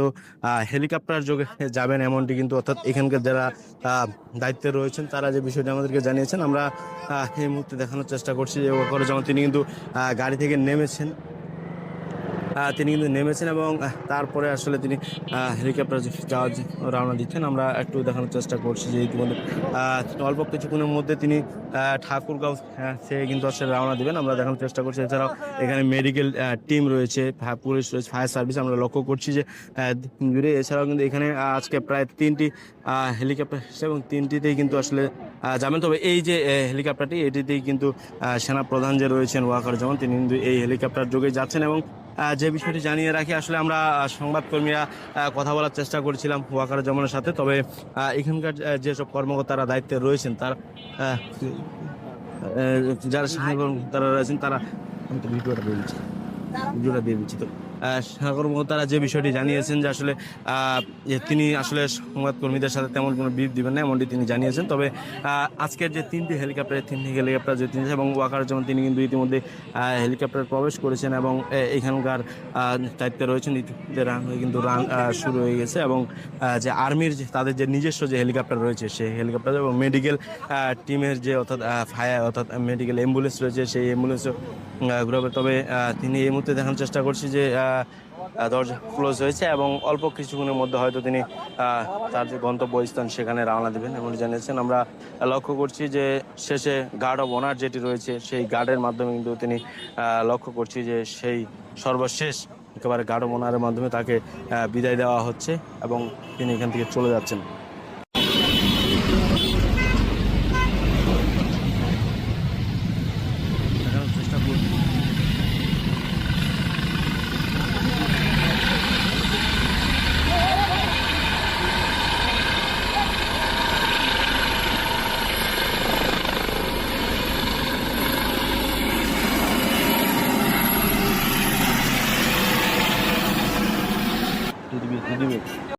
কিন্তু হেলিকপ্টার যোগে যাবেন এমনটি কিন্তু অর্থাৎ এখানকার যারা দায়িত্বে রয়েছেন, তারা যে বিষয়টি আমাদেরকে জানিয়েছেন, আমরা এই মুহূর্তে দেখানোর চেষ্টা করছি যে তিনি কিন্তু গাড়ি থেকে নেমেছেন। তিনি কিন্তু নেমেছেন এবং তারপরে আসলে তিনি হেলিকপ্টার যাওয়ার রওনা দিচ্ছেন। আমরা একটু দেখানোর চেষ্টা করছি যে ইতিমধ্যে অল্প কিছুক্ষণের মধ্যে তিনি ঠাকুরগাঁও থেকে কিন্তু আসলে রওনা দিবেন। আমরা দেখানোর চেষ্টা করছি। এছাড়াও এখানে মেডিকেল টিম রয়েছে পুলিশ রয়েছে ফায়ার সার্ভিস আমরা লক্ষ্য করছি যে জুড়ে এছাড়াও কিন্তু এখানে আজকে প্রায় তিনটি হেলিকপ্টার এবং তিনটিতেই কিন্তু আসলে যাবেন। তবে এই যে হেলিকপ্টারটি এটিতেই কিন্তু আহ, সেনা প্রধান যে রয়েছেন ওয়াকার যেমন তিনি কিন্তু এই হেলিকপ্টার যোগে যাচ্ছেন এবং যে বিষয়টি জানিয়ে রাখি, আসলে আমরা সংবাদকর্মীরা কথা বলার চেষ্টা করেছিলাম ওয়াকার জমানের সাথে, তবে এখানকার যেসব কর্মকর্তারা দায়িত্বে রয়েছেন, তার যারা সাহায্য তারা রয়েছেন, তারা, আমি তো ভিডিওটা দিয়ে দিচ্ছি, ভিডিওটা দিয়ে দিচ্ছি তো। কর্মকর্তারা যে বিষয়টি জানিয়েছেন যে আসলে তিনি আসলে সংবাদকর্মীদের সাথে তেমন কোনো বিপ দিবেন না, এমনটি তিনি জানিয়েছেন। তবে আজকের যে তিনটি হেলিকপ্টার তিনটি হেলিকপ্টার যে তিনটি এবং ওয়াকার যেমন তিনি কিন্তু ইতিমধ্যে হেলিকপ্টার প্রবেশ করেছেন এবং এখানকার দায়িত্বে রয়েছেন ইতিমধ্যে রান হয়ে কিন্তু রান শুরু হয়ে গেছে এবং যে আর্মির তাদের যে নিজস্ব যে হেলিকপ্টার রয়েছে, সেই হেলিকপ্টার এবং মেডিকেল টিমের যে অর্থাৎ ফায়ার অর্থাৎ মেডিকেল অ্যাম্বুলেন্স রয়েছে, সেই অ্যাম্বুলেন্সও ঘুরাবে। তবে তিনি এই মুহূর্তে দেখানোর চেষ্টা করছি যে দরজা ক্লোজ হয়েছে এবং অল্প কিছুক্ষণের মধ্যে হয়তো তিনি তার যে গন্তব্যস্থান সেখানে রওনা দেবেন এমন জানিয়েছেন, আমরা লক্ষ্য করছি যে শেষে গার্ড অব অনার যেটি রয়েছে, সেই গার্ডের মাধ্যমে কিন্তু তিনি লক্ষ্য করছি যে সেই সর্বশেষ একেবারে গার্ড অব অনারের মাধ্যমে তাকে বিদায় দেওয়া হচ্ছে এবং তিনি এখান থেকে চলে যাচ্ছেন।